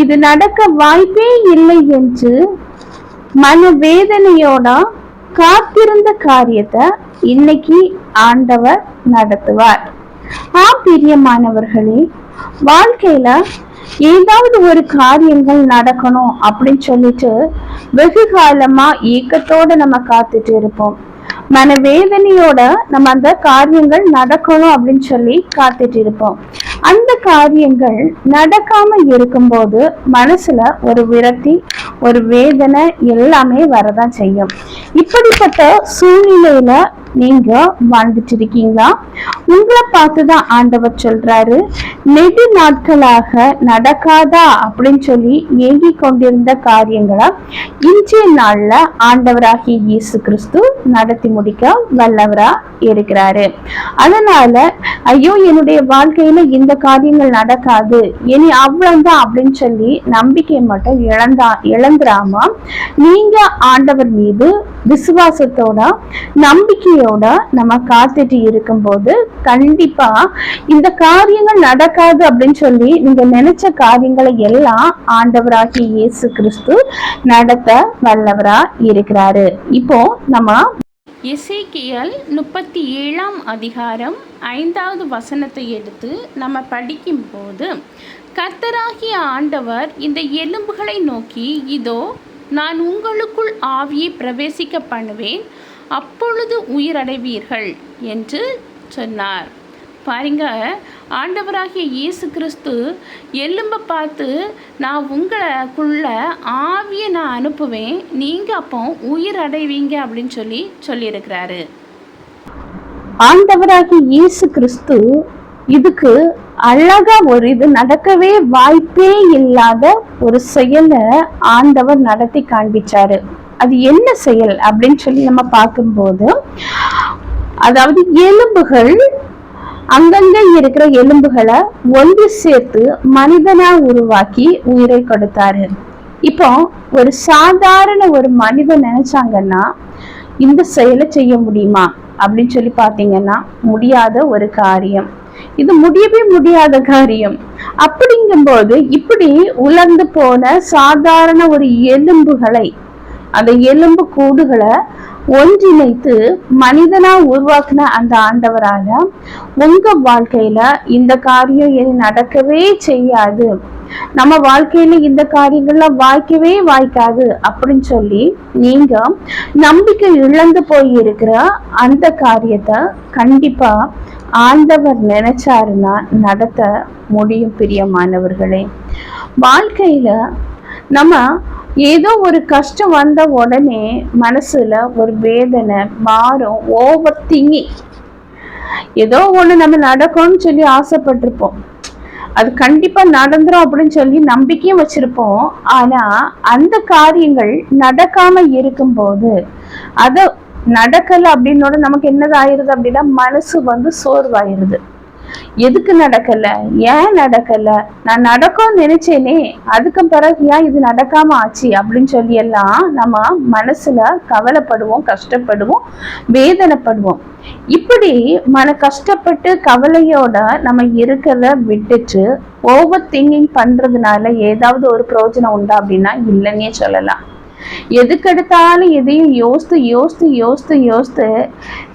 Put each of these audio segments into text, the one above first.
இது நடக்க வாய்ப்பே இல்லை என்று மன வேதனையோட காத்திருந்த காரியத்தை இன்னைக்கு ஆண்டவர் நடத்துவார். ஆ பிரியமானவர்களே வாழ்க்கையில ஏதாவது ஒரு காரியங்கள் நடக்கணும் அப்படின்னு சொல்லிட்டு வெகு காலமா ஏக்கத்தோட நம்ம காத்துட்டு இருப்போம். மனவேதனையோட நம்ம அந்த காரியங்கள் நடக்கணும் அப்படின்னு சொல்லி காத்துட்டு இருப்போம். அந்த காரியங்கள் நடக்காம இருக்கும்போது மனசுல ஒரு விரக்தி ஒரு வேதனை எல்லாமே வரதான் செய்யும். இப்படிப்பட்ட சூழ்நிலையில நீங்க வாழ்ந்துட்டு இருக்கீங்களா உங்களை பார்த்துதான் ஆண்டவர் சொல்றாரு. நெடு நாட்களாக நடக்காதா? அப்படின்னு சொல்லி ஏங்கி கொண்டிருந்த காரியங்களை இன்றைய நாள்ல ஆண்டவராகிய இயேசு கிறிஸ்து நடத்தி முடிக்க வல்லவரா இருக்கிறாரு. அதனால ஐயோ என்னுடைய வாழ்க்கையில இந்த காரியங்கள் நடக்காது. இனி அவ்வளவுதான் அப்படின்னு சொல்லி நம்பிக்கை மட்டும் இழந்தா இழந்துராம நீங்க ஆண்டவர் மீது விசுவாசத்தோட நம்பிக்கையோட நம்ம காத்துட்டு இருக்கும்போது கண்டிப்பா இந்த காரியங்கள் நடக்காது அப்படின்னு சொல்லி நீங்க நினைச்ச காரியங்களை எல்லாம் ஆண்டவராகிய இயேசு கிறிஸ்து நடத்த வல்லவரா இருக்கிறாரு. இப்போ நம்ம எசேக்கியல் முப்பத்தி ஏழாம் அதிகாரம் ஐந்தாவது வசனத்தை எடுத்து நம்ம படிக்கும்போது கர்த்தராகிய ஆண்டவர் இந்த எலும்புகளை நோக்கி இதோ நான் உங்களுக்குள் ஆவியை பிரவேசிக்க பண்ணுவேன் அப்பொழுது உயிரடைவீர்கள் என்று சொன்னார். பாருங்க ஆண்டவராகிய இயேசு கிறிஸ்து எலும்பை பார்த்து நான் உங்களுக்குள்ள ஆவியை நான் அனுப்புவேன். நீங்கள் அப்போ உயிர் அடைவீங்க அப்படின்னு சொல்லி சொல்லியிருக்கிறாரு. ஆண்டவராகிய இயேசு கிறிஸ்து இதுக்கு அழகா ஒரு இது நடக்கவே வாய்ப்பே இல்லாத ஒரு செயலை ஆண்டவர் நடத்தி காண்பிச்சாரு. அது என்ன செயல் அப்படின்னு சொல்லி நம்ம பார்க்கும்போது அதாவது எலும்புகள் அங்கங்க இருக்கிற எலும்புகளை ஒன்று சேர்த்து மனிதனா உருவாக்கி உயிரை கொடுத்தாரு. இப்போ ஒரு சாதாரண ஒரு மனிதன் நினைச்சாங்கன்னா இந்த செயலை செய்ய முடியுமா? அப்படின்னு சொல்லி பார்த்தீங்கன்னா முடியாத ஒரு காரியம். இது முடியவே முடியாத காரியம். அப்படிங்கும்போது இப்படி உலர்ந்து போன சாதாரண ஒரு எலும்புகளை அந்த எலும்பு கூடுகளை ஒன்றிணைத்து மனிதனா உருவாக்குன அந்த ஆண்டவரால உங்க வாழ்க்கையில இந்த காரியம் இனி நடக்கவே செய்யாது. நம்ம வாழ்க்கையில இந்த காரியங்கள்லாம் வாய்க்கவே வாய்க்காது அப்படின்னு சொல்லி நீங்க நம்பிக்கை இழந்து போய் இருக்கிற அந்த காரியத்தை கண்டிப்பா ஆண்டவர் நினைச்சாருன்னா நடத்த முடியும் பிரியமானவர்களே. வாழ்க்கையில நம்ம ஏதோ ஒரு கஷ்டம் வந்த உடனே மனசுல ஒரு வேதனை மாறும் ஓவர் திங்கி ஏதோ ஒண்ணு நம்ம நடக்கும்னு சொல்லி ஆசைப்பட்டிருப்போம். அது கண்டிப்பா நடந்துரும் அப்படின்னு சொல்லி நம்பிக்கையும் வச்சிருப்போம். ஆனா அந்த காரியங்கள் நடக்காம இருக்கும்போது அது நடக்கல அப்படின்னோட நமக்கு என்னதாயிருது அப்படின்னா மனசு வந்து சோர்வாயிருது. எதுக்கு நடக்கல? ஏன் நடக்கல? நான் நடக்கும்னு நினைச்சேனே அதுக்கு பிறகு ஏன் இது நடக்காம ஆச்சு? அப்படின்னு சொல்லி எல்லாம் நம்ம மனசுல கவலைப்படுவோம் கஷ்டப்படுவோம் வேதனைப்படுவோம். இப்படி மன கஷ்டப்பட்டு கவலையோட நம்ம இருக்கிறத விட்டுட்டு ஓவர் திங்கிங் பண்றதுனால ஏதாவது ஒரு பிரயோஜனம் உண்டா அப்படின்னா இல்லைன்னே சொல்லலாம். எதுக்கெடுத்தாலும் எதையும் யோசித்து யோசித்து யோசித்து யோசித்து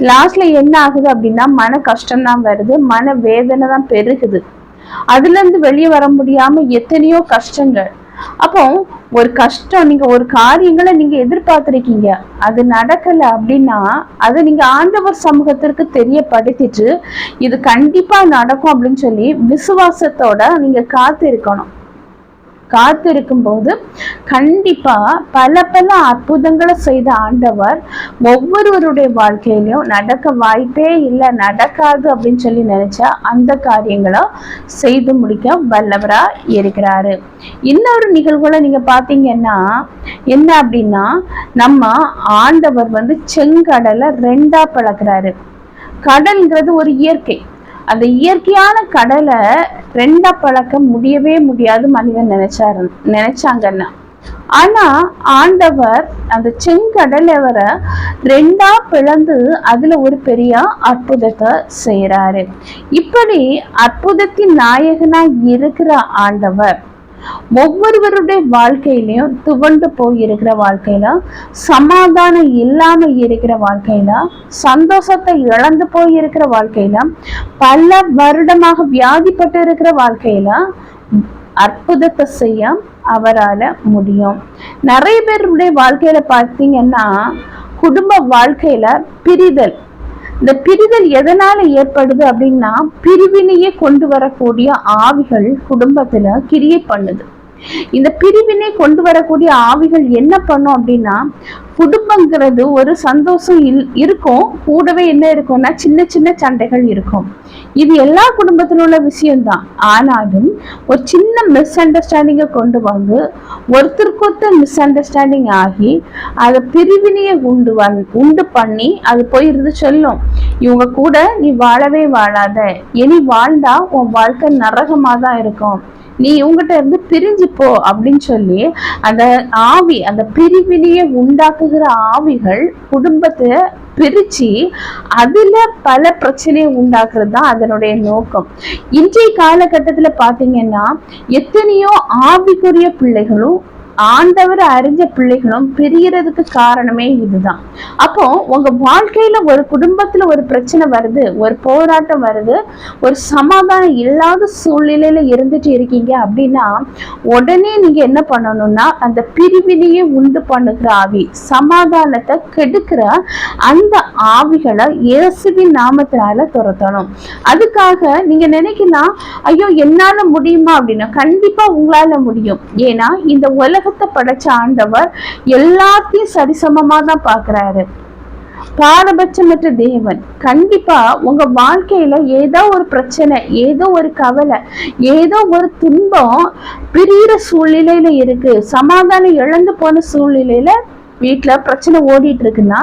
லாஸ்ட்ல என்ன ஆகுது அப்படின்னா மன கஷ்டம் தான் வருது மன வேதனை தான் பெருகுது. அதுல இருந்து வெளியே வர முடியாம எத்தனையோ கஷ்டங்கள். அப்போ ஒரு கஷ்டம் நீங்க ஒரு காரியங்களை நீங்க எதிர்பார்த்திருக்கீங்க அது நடக்கல அப்படின்னா அதை நீங்க ஆண்டவர் சமூகத்திற்கு தெரியப்படுத்திட்டு இது கண்டிப்பா நடக்கும் அப்படின்னு சொல்லி விசுவாசத்தோட நீங்க காத்து இருக்கணும் காத்திருக்கும் போது கண்டிப்பா பல பல அற்புதங்களை செய்த ஆண்டவர் ஒவ்வொருவருடைய வாழ்க்கையிலையும் நடக்க வாய்ப்பே இல்லை நடக்காது அப்படின்னு சொல்லி நினைச்சா அந்த காரியங்களை செய்து முடிக்க வல்லவரா இருக்கிறாரு. இன்னொரு நிகழ்வுல நீங்க பாத்தீங்கன்னா என்ன அப்படின்னா நம்ம ஆண்டவர் வந்து செங்கடலை ரெண்டா பழக்கிறாரு. கடல்ங்கிறது ஒரு இயற்கை. அந்த இயற்கையான கடலை ரெண்டா பழக்க முடியவே முடியாது மனிதன் நினைச்சாரு நினைச்சாங்கன்னா. ஆனா ஆண்டவர் அந்த செங்கடலை வர ரெண்டா பிளந்து அதுல ஒரு பெரிய அற்புதத்தை செய்யறாரு இப்படி அற்புதத்தின் நாயகனா இருக்கிற ஆண்டவர் ஒவ்வொருவருடைய வாழ்க்கையிலையும் துவண்டு போய் இருக்கிற வாழ்க்கையில சமாதானம் இல்லாம இருக்கிற வாழ்க்கையில சந்தோஷத்தை இழந்து போய் இருக்கிற வாழ்க்கையில பல வருடமாக வியாதிப்பட்டு இருக்கிற வாழ்க்கையில அற்புதத்தை செய்ய அவரால முடியும். நிறைய பேருடைய வாழ்க்கையில பார்த்தீங்கன்னா குடும்ப வாழ்க்கையில பிரிதல் இந்த பிரிதல் எதனால ஏற்படுது அப்படின்னா பிரிவினையே கொண்டு வரக்கூடிய ஆவிகள் குடும்பத்துல கிரியை பண்ணுது. இந்த பிரிவினை கொண்டு வரக்கூடிய ஆவிகள் என்ன பண்ணும் அப்படின்னா குடும்பங்கிறது ஒரு சந்தோஷம் இல் இருக்கும். கூடவே என்ன இருக்கும்னா சின்ன சின்ன சண்டைகள் இருக்கும். இது எல்லா குடும்பத்திலும் உள்ள விஷயம்தான். ஆனாலும் ஒரு சின்ன மிஸ் அண்டர்ஸ்டாண்டிங்கை கொண்டு வந்து ஒருத்தருக்கு ஒருத்தர் மிஸ் அண்டர்ஸ்டாண்டிங் ஆகி அதை பிரிவினையை உண்டு வந் உண்டு பண்ணி அது போயிருந்து சொல்லும். இவங்க கூட நீ வாழவே வாழாத. இனி வாழ்ந்தா உன் வாழ்க்கை நரகமா தான் இருக்கும். நீ இவங்ககிட்ட இருந்து பிரிஞ்சு போ அப்படின்னு சொல்லி அந்த ஆவி அந்த பிரிவினையை உண்டாக்குகிற ஆவிகள் குடும்பத்தை பிரிச்சு அதுல பல பிரச்சனையை உண்டாக்குறது தான் அதனுடைய நோக்கம். இன்றைய காலகட்டத்துல பாத்தீங்கன்னா எத்தனையோ ஆவிக்குரிய பிள்ளைகளும் ஆண்டவர் அறிஞ்ச பிள்ளைகளும் பிரியறதுக்கு காரணமே இதுதான். அப்போ உங்க வாழ்க்கையில ஒரு குடும்பத்துல ஒரு பிரச்சனை வருது ஒரு போராட்டம் வருது ஒரு சமாதானம் இல்லாத சூழ்நிலையில இருந்துட்டு இருக்கீங்க அப்படின்னா உடனே நீங்க என்ன பண்ணணும்னா அந்த பிரிவினையே உண்டு பண்ணுகிற ஆவி சமாதானத்தை கெடுக்கிற அந்த ஆவிகளை இயேசுவின் நாமத்தினால துரத்தணும். அதுக்காக நீங்க நினைக்கலாம் ஐயோ என்னால முடியுமா? அப்படின்னா கண்டிப்பா உங்களால முடியும். ஏன்னா இந்த உலக உலகத்தை படைச்ச ஆண்டவர் எல்லாத்தையும் சரிசமமா தான் பாக்குறாரு பாரபட்சமற்ற தேவன் கண்டிப்பா உங்க வாழ்க்கையில ஏதோ ஒரு பிரச்சனை ஏதோ ஒரு கவலை ஏதோ ஒரு துன்பம் பிரியிற சூழ்நிலையில இருக்கு. சமாதானம் இழந்து போன சூழ்நிலையில வீட்டுல பிரச்சனை ஓடிட்டு இருக்குன்னா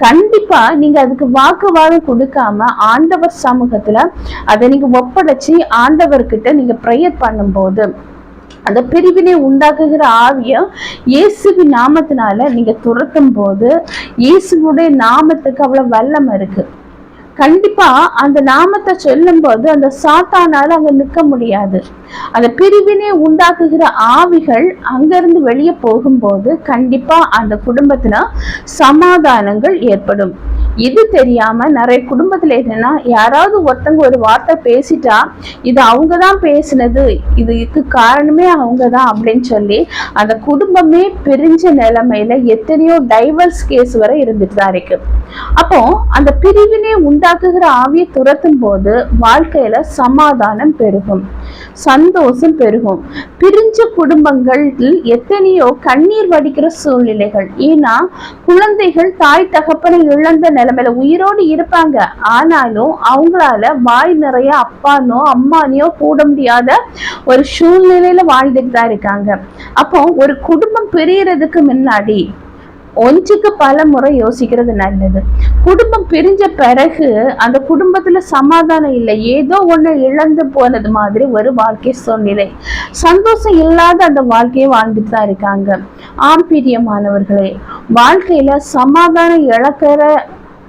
கண்டிப்பா நீங்க அதுக்கு வாக்குவாதம் கொடுக்காம ஆண்டவர் சமூகத்துல அதை நீங்க ஒப்படைச்சு ஆண்டவர்கிட்ட நீங்க ப்ரேயர் பண்ணும்போது அந்த பிரிவினை உண்டாக்குகிற ஆவியம் இயேசுவின் நாமத்தினால நீங்க துரத்தும் போது இயேசுவுடைய நாமத்துக்கு அவ்வளவு வல்லம் இருக்கு. கண்டிப்பா அந்த நாமத்தை சொல்லும் போது அந்த சாத்தானால அங்க நிற்க முடியாது. அந்த பிரிவினை உண்டாக்குகிற ஆவிகள் அங்கிருந்து வெளியே போகும்போது கண்டிப்பா அந்த குடும்பத்துல சமாதானங்கள் ஏற்படும். இது தெரியாம நிறைய குடும்பத்துல என்னன்னா யாராவது ஒருத்தங்க ஒரு வார்த்தை பேசிட்டா இது அவங்க தான் பேசினது இதுக்கு காரணமே அவங்க தான் அப்படின்னு சொல்லி அந்த குடும்பமே பிரிஞ்ச நிலைமையில எத்தனையோ டைவர்ஸ் கேஸ் வரை இருந்துட்டு தான் இருக்கு. அப்போ அந்த பிரிவினை உண்டாக்குகிற ஆவியை துரத்தும் போது வாழ்க்கையில சமாதானம் பெருகும். சந்தோஷம் பெருகும். பிரிஞ்ச குடும்பங்களில் எத்தனையோ கண்ணீர் வடிக்கிற சூழ்நிலைகள். ஏன்னா குழந்தைகள் தாய் தகப்பனை இழந்த நிலைமையில உயிரோடு இருப்பாங்க. ஆனாலும் அவங்களால வாய் நிறைய அப்பானோ அம்மானியோ கூட முடியாத ஒரு சூழ்நிலையில வாழ்ந்துட்டு தான் இருக்காங்க. அப்போ ஒரு குடும்பம் பிரியறதுக்கு முன்னாடி ஒன்றுக்கு பல முறை யோசிக்கிறது நல்லது. குடும்பம் பிரிஞ்ச பிறகு அந்த குடும்பத்துல சமாதானம் இல்லை. ஏதோ ஒண்ணு இழந்து போனது மாதிரி ஒரு வாழ்க்கை சூழ்நிலை. சந்தோஷம் இல்லாத அந்த வாழ்க்கையை வாழ்ந்துட்டு தான் இருக்காங்க. ஆம் பிரியமானவர்களே வாழ்க்கையில சமாதானம் இழக்கிற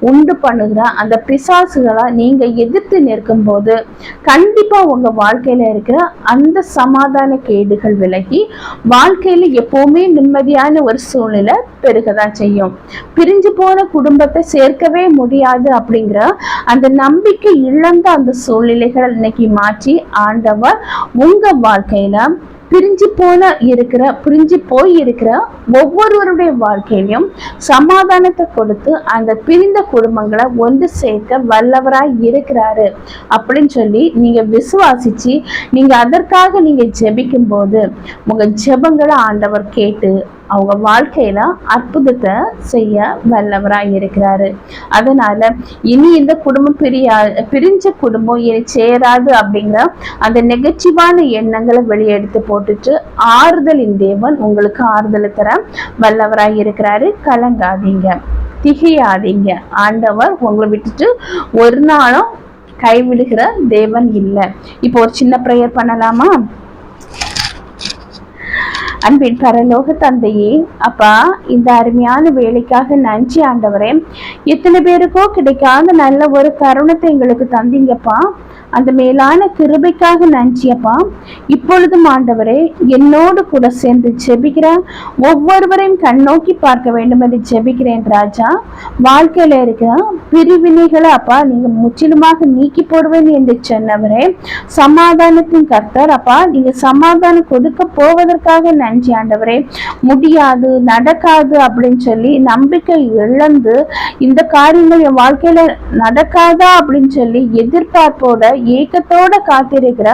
உண்டு பண்ணுகிற அந்த பிசாசுகளை நீங்க எதிர்த்து நிற்கும் போது கண்டிப்பா உங்க வாழ்க்கையில இருக்கிற அந்த சமாதான கேடுகள் விலகி வாழ்க்கையில எப்பவுமே நிம்மதியான ஒரு சூழ்நிலை பெருகதான் செய்யும். பிரிஞ்சு போன குடும்பத்தை சேர்க்கவே முடியாது அப்படிங்கிற அந்த நம்பிக்கை இழந்த அந்த சூழ்நிலைகளை இன்னைக்கு மாற்றி ஆண்டவர் உங்க வாழ்க்கையில பிரிஞ்சு போன இருக்கிற பிரிஞ்சு போய் இருக்கிற ஒவ்வொருவருடைய வாழ்க்கையிலும் சமாதானத்தை கொடுத்து அந்த பிரிந்த குடும்பங்களை ஒன்று சேர்க்க வல்லவராய் இருக்கிறாரு. அப்படின்னு சொல்லி நீங்க விசுவாசிச்சு நீங்க அதற்காக நீங்க ஜெபிக்கும் போது உங்க ஜெபங்களை ஆண்டவர் கேட்டு அவங்க வாழ்க்கையில அற்புதத்தை செய்ய வல்லவரா இருக்கிறாரு. அதனால இனி இந்த குடும்பம் பிரியா பிரிஞ்ச குடும்பம் இனி சேராது அப்படிங்கிற அந்த நெகட்டிவான எண்ணங்களை வெளியெடுத்து போட்டுட்டு ஆறுதலின் தேவன் உங்களுக்கு ஆறுதலை தர வல்லவராய் இருக்கிறாரு. கலங்காதீங்க. திகையாதீங்க. ஆண்டவர் உங்களை விட்டுட்டு ஒரு நாளும் கைவிடுகிற தேவன் இல்லை. இப்போ ஒரு சின்ன ப்ரேயர் பண்ணலாமா? அன்பின் பரலோக தந்தையே அப்பா இந்த அருமையான வேலைக்காக நன்றி ஆண்டவரே. எத்தனை பேருக்கோ கிடைக்காத நல்ல ஒரு கருணத்தை எங்களுக்கு தந்தீங்கப்பா. அந்த மேலான கிருபைக்காக நன்றியப்பா. இப்பொழுதும் ஆண்டவரே என்னோடு கூட சேர்ந்து ஜெபிக்கிற ஒவ்வொருவரையும் கண்ணோக்கி பார்க்க வேண்டும் என்று ஜெபிக்கிறேன் ராஜா. வாழ்க்கையில இருக்கிற பிரிவினைகளை அப்பா நீங்க முற்றிலுமாக நீக்கி போடுவேன் என்று சொன்னவரே சமாதானத்தின் கர்த்தர் அப்பா நீங்க சமாதானம் கொடுக்க போவதற்காக நன்றி ஆண்டவரே. முடியாது நடக்காது அப்படின்னு சொல்லி நம்பிக்கை இழந்து இந்த காரியங்கள் என் வாழ்க்கையில நடக்காதா அப்படின்னு சொல்லி எதிர்பார்ப்போட ஏக்கத்தோட காத்திருக்கிற.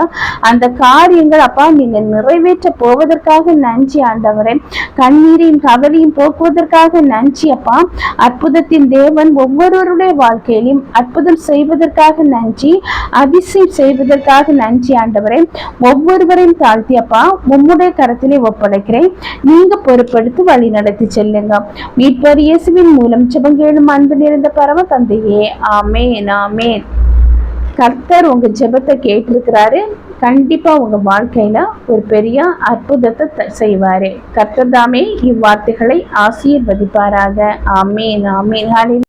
அந்த காரியங்கள் அப்பா நீங்க நிறைவேற்ற போவதற்காக நன்றி ஆண்டவரே. கண்ணீரையும் கவலையும் போக்குவதற்காக நன்றி அப்பா. அற்புதத்தின் தேவன் ஒவ்வொருவருடைய வாழ்க்கையிலும் அற்புதம் செய்வதற்காக நன்றி அதிசயம் செய்வதற்காக நன்றி ஆண்டவரே. ஒவ்வொருவரையும் தாழ்த்தி அப்பா உம்முடைய கரத்திலே ஒப்படைக்கிறேன். நீங்க பொறுப்படுத்தி வழி நடத்தி செல்லுங்க. மீட்பர் இயேசுவின் மூலம் ஜெபங்கேளும் அன்பு நிறைந்த பரம தந்தையே ஆமேன் ஆமேன். கர்த்தர் உங்க ஜெபத்தை கேட்டிருக்கிறாரு. கண்டிப்பா உங்க வாழ்க்கையில ஒரு பெரிய அற்புதத்தை செய்வார் செய்வாரு. கர்த்தர் தாமே இவ்வார்த்தைகளை ஆசீர்வதிப்பாராக. ஆமேன் ஆமேன். ஹalleluya.